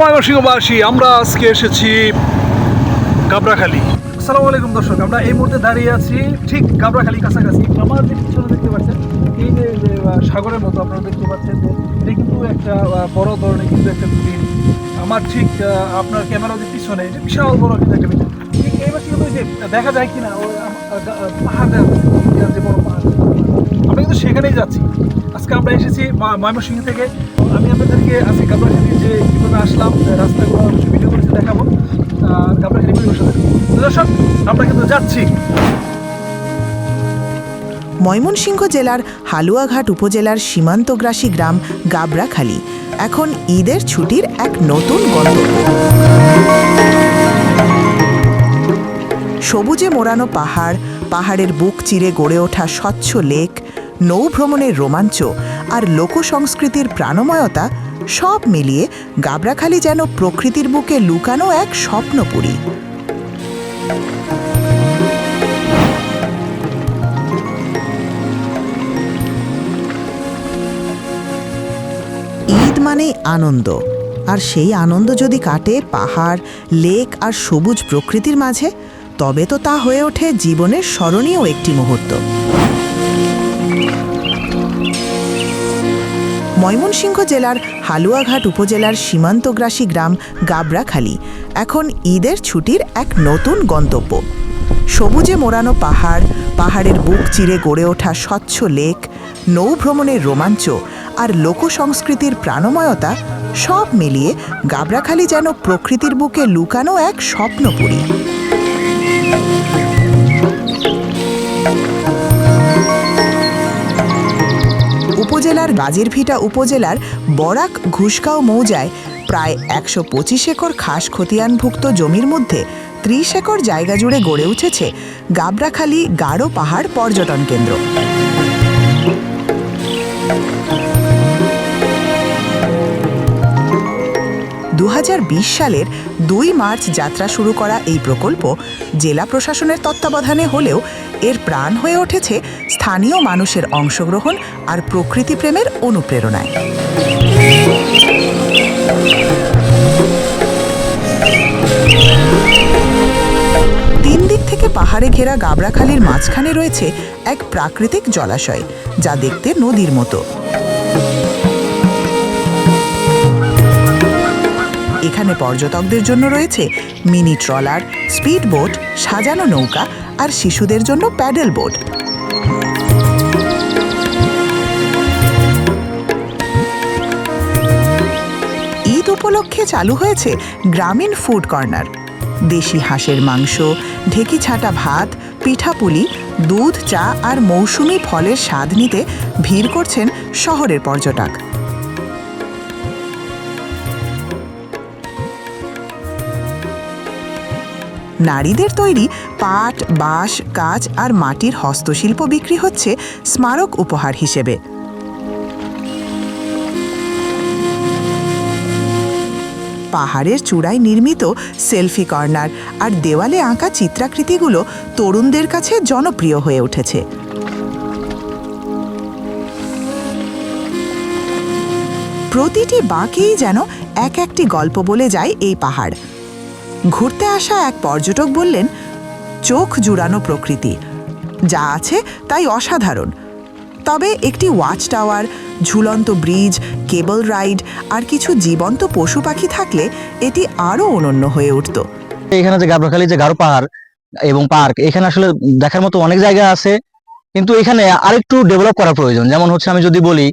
ময়মনসিংহবাসী, আমরা আজকে এসেছি গাবরাখালী আসসালামু আলাইকুম দর্শক, আমরা এই মুহূর্তে দাঁড়িয়ে আছি ঠিক গাবরাখালী কাছাকাছি। আমার যে পিছনে দেখতে পাচ্ছেন, এই যে সাগরের মতো আপনারা দেখতে পাচ্ছেন যে, এটা কিন্তু একটা বড় ধরনের কিন্তু একটা বিল আমার ঠিক আপনার ক্যামেরা যে পিছনে, এটা বিশাল বড় কিন্তু একটা বিল ঠিক এই কিন্তু যে, দেখা যায় কিনা পাহাড় যে বড় আমরা সেখানেই যাচ্ছি। আজকে আমরা এসেছি ময়মনসিংহ থেকে। আমি আপনাদেরকে আজকে গাবরাখালি যে কীভাবে আসলাম রাস্তাগুলো অবশ্যই ভিডিও করেছে দেখাবো। আর গাবরাখালি পরিবেশ দর্শক, আমরা কিন্তু যাচ্ছি। ময়মনসিংহ জেলার হালুয়াঘাট উপজেলার সীমান্তগ্রাসী গ্রাম গাবরাখালী এখন ঈদের ছুটির এক নতুন গন্তব্য। সবুজে মোড়ানো পাহাড়, পাহাড়ের বুক চিরে গড়ে ওঠা স্বচ্ছ লেক নৌভ্রমণের রোমাঞ্চ আর লোকসংস্কৃতির প্রাণময়তা সব মিলিয়ে গাবরাখালী যেন প্রকৃতির বুকে লুকানো এক স্বপ্নপুরী। ঈদ মানেই আনন্দ, আর সেই আনন্দ যদি কাটে পাহাড়, লেক আর সবুজ প্রকৃতির মাঝে, তবে তো তা হয়ে ওঠে জীবনের স্মরণীয় একটি মুহূর্ত। ময়মনসিংহ জেলার হালুয়াঘাট উপজেলার সীমান্তগ্রাসী গ্রাম গাবরাখালী এখন ঈদের ছুটির এক নতুন গন্তব্য। সবুজে মোড়ানো পাহাড়, পাহাড়ের বুক চিরে গড়ে ওঠা স্বচ্ছ লেক, নৌভ্রমণের রোমাঞ্চ আর লোকসংস্কৃতির প্রাণময়তা সব মিলিয়ে গাবরাখালী যেন প্রকৃতির বুকে লুকানো এক স্বপ্নপুরী। উপজেলার গাজীরভিটা উপজেলার বরাক ঘুষগাঁও মৌজায় প্রায় একশো পঁচিশ একর খাস খতিয়ানভুক্ত জমির মধ্যে ত্রিশ একর জায়গা জুড়ে গড়ে উঠেছে গাবরাখালী গাঢ় পাহাড় পর্যটন কেন্দ্র। দু হাজার বিশ সালের দুই মার্চ যাত্রা শুরু করা এই প্রকল্প জেলা প্রশাসনের তত্ত্বাবধানে হলেও এর প্রাণ হয়ে উঠেছে স্থানীয় মানুষের অংশগ্রহণ আর প্রকৃতি প্রেমের অনুপ্রেরণায়। তিন দিক থেকে পাহাড়ে ঘেরা গাবরাখালির মাঝখানে রয়েছে এক প্রাকৃতিক জলাশয়, যা দেখতে নদীর মতো। এখানে পর্যটকদের জন্য রয়েছে মিনি ট্রলার, স্পিড বোট, সাজানো নৌকা আর শিশুদের জন্য প্যাডেল বোট। ঈদ উপলক্ষে চালু হয়েছে গ্রামীণ ফুড কর্নার। দেশি হাঁসের মাংস, ঢেকি ছাটা ভাত পিঠাপুলি দুধ, চা আর মৌসুমি ফলের স্বাদ নিতে ভিড় করছেন শহরের পর্যটক। নারীদের তৈরি পাট, বাঁশ, কাঁচ আর মাটির হস্তশিল্প বিক্রি হচ্ছে স্মারক উপহার হিসেবে। পাহাড়ের চূড়ায় নির্মিত সেলফি কর্নার আর দেওয়ালে আঁকা চিত্রাকৃতিগুলো তরুণদের কাছে জনপ্রিয় হয়ে উঠেছে। প্রতিটি বাঁকেই যেন এক একটি গল্প বলে যায় এই পাহাড়। ঘুরতে আসা এক পর্যটক বললেন, চোখ জুড়ানো প্রকৃতি। যা আছে তাই অসাধারণ। তবে একটি ওয়াচ টাওয়ার ঝুলন্ত ব্রিজ, কেবল রাইড আর কিছু জীবন্ত পশু পাখি থাকলে এটি আরও অনন্য হয়ে উঠত। এখানে যে গাবরাখালী যে গারো পাহাড় এবং পার্ক, এখানে আসলে দেখার মতো অনেক জায়গা আছে। কিন্তু এখানে আরেকটু ডেভেলপ করা প্রয়োজন। যেমন হচ্ছে আমি যদি বলি,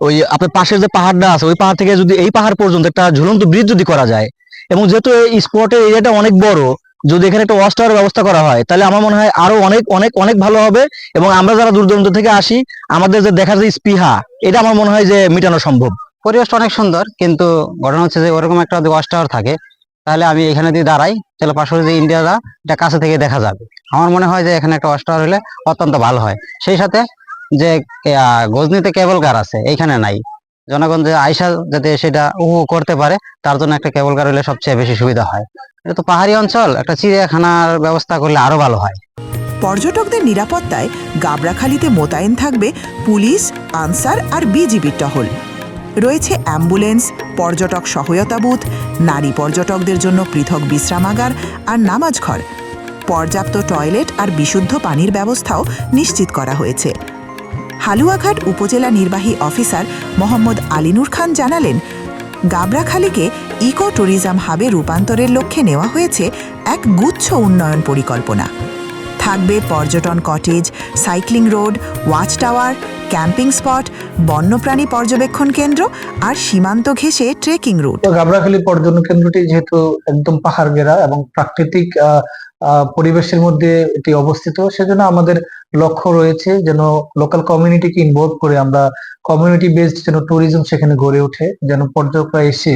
ওই আপনার পাশের যে পাহাড়টা আছে, ওই পাহাড় থেকে যদি এই পাহাড় পর্যন্ত একটা ঝুলন্ত ব্রিজ যদি করা যায় এবং যেহেতু এই স্পটের এরিয়াটা অনেক বড়, যদি এখানে একটা ওয়াচ টাওয়ার ব্যবস্থা করা হয়, তাহলে আমার মনে হয় আরও অনেক অনেক অনেক ভালো হবে এবং আমরা যারা দূর দূরান্ত থেকে আসি, আমাদের যে দেখার যে স্পৃহা, এটা আমার মনে হয় যে মেটানো সম্ভব। পরিবেশটা অনেক সুন্দর, কিন্তু ঘটনা হচ্ছে যে ওরকম একটা ওয়াচ টাওয়ার থাকে, তাহলে আমি এখানে দিয়ে দাঁড়াই, তাহলে পাশে যে ইন্ডিয়াটা এটা কাছে থেকে দেখা যাবে। আমার মনে হয় যে এখানে একটা ওয়াচ টাওয়ার হলে অত্যন্ত ভালো হয়। সেই সাথে যে গজনিতে কেবল কার আছে এইখানে নাই। জনগণ যে আয়সা যাতে সেটা উপভোগ করতে পারে, তার জন্য একটা কেবল কার হলে সবচেয়ে বেশি সুবিধা হয়। এটা তো পাহাড়ি অঞ্চল, একটা চিড়িয়াখানার ব্যবস্থা করলে আরও ভালো হয়। পর্যটকদের নিরাপত্তায় গাবরাখালীতে মোতায়েন থাকবে পুলিশ, আনসার আর বিজিবির টহল। রয়েছে অ্যাম্বুলেন্স, পর্যটক সহায়তা বুথ, নারী পর্যটকদের জন্য পৃথক বিশ্রামাগার আর নামাজ ঘর পর্যাপ্ত টয়লেট আর বিশুদ্ধ পানির ব্যবস্থাও নিশ্চিত করা হয়েছে। হালুয়াঘাট উপজেলা নির্বাহী অফিসার মোহাম্মদ আলিনুর খান জানালেন গাবরাখালীকে ইকো ট্যুরিজম হাবে রূপান্তরের লক্ষ্যে নেওয়া হয়েছে এক গুচ্ছ উন্নয়ন পরিকল্পনা। থাকবে পর্যটন cottage, cycling road watch tower camping spot, বন্যপ্রাণী পর্যবেক্ষণ কেন্দ্র আর সীমান্ত ঘেঁষে ট্রেকিং রুট তো গাবড়াখালী পর্যটন কেন্দ্রটি যেহেতু একদম পাহাড় ঘেরা এবং প্রাকৃতিক পরিবেশের মধ্যে এটি অবস্থিত, সেজন্য আমাদের লক্ষ্য রয়েছে যেন লোকাল কমিউনিটিকে ইনভলভ করে আমরা কমিউনিটি বেসড যেন ট্যুরিজম সেখানে গড়ে ওঠে, যেন পর্যটকরা এসে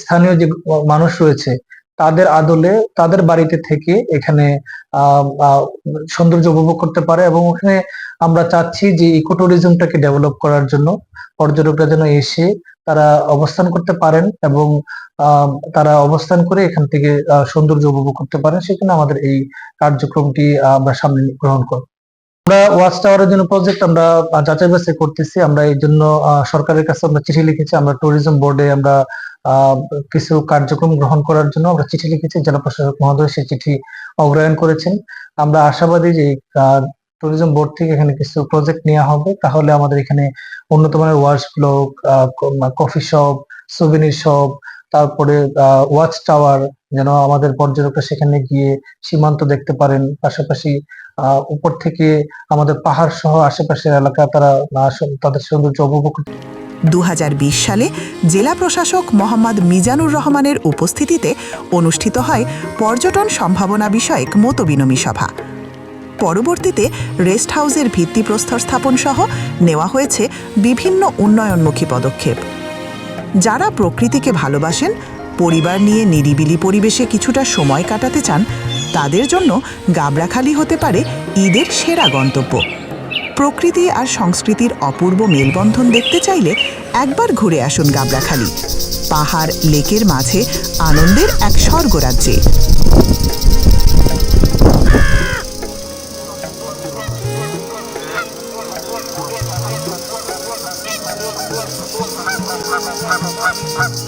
স্থানীয় যে মানুষ রয়েছে তাদের আদলে তাদের বাড়িতে থেকে এখানে সৌন্দর্য উপভোগ করতে পারে এবং ওখানে আমরা চাচ্ছি যে ইকো ট্যুরিজমটাকে ডেভেলপ করার জন্য পর্যটকরা যেন এসে তারা অবস্থান করতে পারেন এবং তারা অবস্থান করে এখান থেকে সৌন্দর্য উপভোগ করতে পারেন। সেখানে আমাদের এই কার্যক্রমটি আমরা সামনে গ্রহণ করব। আমরা ওয়াচ টাওয়ারের জন্য প্রজেক্ট আমরা যাচাই বাছাই করতেছি। আমরা এই জন্য সরকারের কাছে আমরা চিঠি লিখেছি। আমরা ট্যুরিজম বোর্ডে আমরা কিছু কার্যক্রম গ্রহণ করার জন্য আমরা চিঠি লিখেছি। জেলা প্রশাসক মহোদয় সেই চিঠি অগ্রহায়ণ করেছেন। আমরা আশাবাদী যে ট্যুরিজম বোর্ড থেকে এখানে কিছু প্রজেক্ট নেওয়া হবে। তাহলে আমাদের এখানে উন্নত মানের watch block coffee shop souvenir shop তারপরে ওয়াচ টাওয়ার যেন আমাদের পর্যটকরা সেখানে গিয়ে সীমান্ত দেখতে পারেন। পাশাপাশি উপর থেকে আমাদের পাহাড় সহ আশেপাশের এলাকা তারা তাদের সৌন্দর্য উপভোগ দু সালে জেলা প্রশাসক মোহাম্মদ মিজানুর রহমানের উপস্থিতিতে অনুষ্ঠিত হয় পর্যটন সম্ভাবনা বিষয়ক মতবিনমী সভা। পরবর্তীতে রেস্ট হাউসের ভিত্তিপ্রস্তর স্থাপন সহ নেওয়া হয়েছে বিভিন্ন উন্নয়নমুখী পদক্ষেপ। যারা প্রকৃতিকে ভালোবাসেন, পরিবার নিয়ে নিরিবিলি পরিবেশে কিছুটা সময় কাটাতে চান তাদের জন্য গাবড়াখালি হতে পারে ঈদের সেরা গন্তব্য। প্রকৃতি আর সংস্কৃতির অপূর্ব মেলবন্ধন দেখতে চাইলে একবার ঘুরে আসুন গাবড়াখালি। পাহাড়, লেকের মাঝে আনন্দের এক স্বর্গরাজ্যে। You.